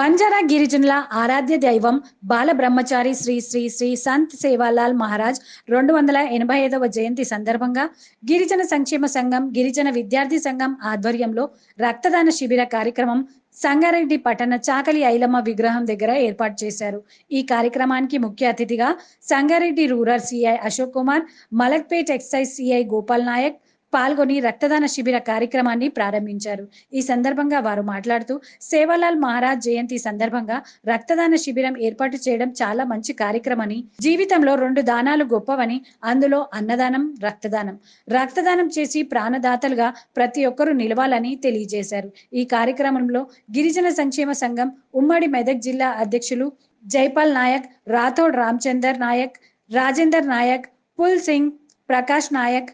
బంజారా గిరిజనుల ఆరాధ్య దైవం బాల బ్రహ్మచారి శ్రీ శ్రీ శ్రీ సంత్ సేవాలాల్ మహారాజ్ రెండు వందల ఎనభై ఐదవ జయంతి సందర్భంగా గిరిజన సంక్షేమ సంఘం గిరిజన విద్యార్థి సంఘం ఆధ్వర్యంలో రక్తదాన శిబిర కార్యక్రమం సంగారెడ్డి పట్టణ చాకలి ఐలమ్మ విగ్రహం దగ్గర ఏర్పాటు చేశారు. ఈ కార్యక్రమానికి ముఖ్య అతిథిగా Sangareddy rural CI Ashok Kumar Malakpet excise CI Gopal Nayak పాల్గొని రక్తదాన శిబిర కార్యక్రమాన్ని ప్రారంభించారు. ఈ సందర్భంగా వారు మాట్లాడుతూ సేవాలాల్ మహారాజ్ జయంతి సందర్భంగా రక్తదాన శిబిరం ఏర్పాటు చేయడం చాలా మంచి కార్యక్రమని జీవితంలో రెండు దానాలు గొప్పవని అందులో అన్నదానం రక్తదానం. రక్తదానం చేసి ప్రాణదాతలుగా ప్రతి ఒక్కరూ నిలవాలని తెలియజేశారు. ఈ కార్యక్రమంలో గిరిజన సంక్షేమ సంఘం ఉమ్మడి మెదక్ జిల్లా అధ్యక్షులు Jaipal Nayak Rathod Ramachandar Nayak Rajender Nayak pull Singh Prakash Nayak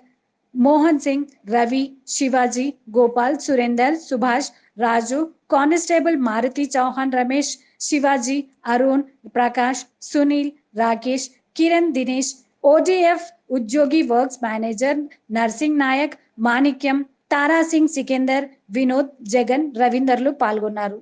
Mohan Singh Ravi Shivaji Gopal Surender Subhash Raju constable Maruti Chauhan Ramesh Shivaji Arun Prakash Sunil Rakesh Kiran Dinesh OJF ఉద్యోగి వర్క్స్ మేనేజర్ నర్సింగ్ నాయక్ మాణిక్యం తారాసింగ్ సికిందర్ వినోద్ జగన్ రవీందర్లు పాల్గొన్నారు.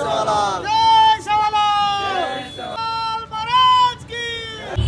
Salah.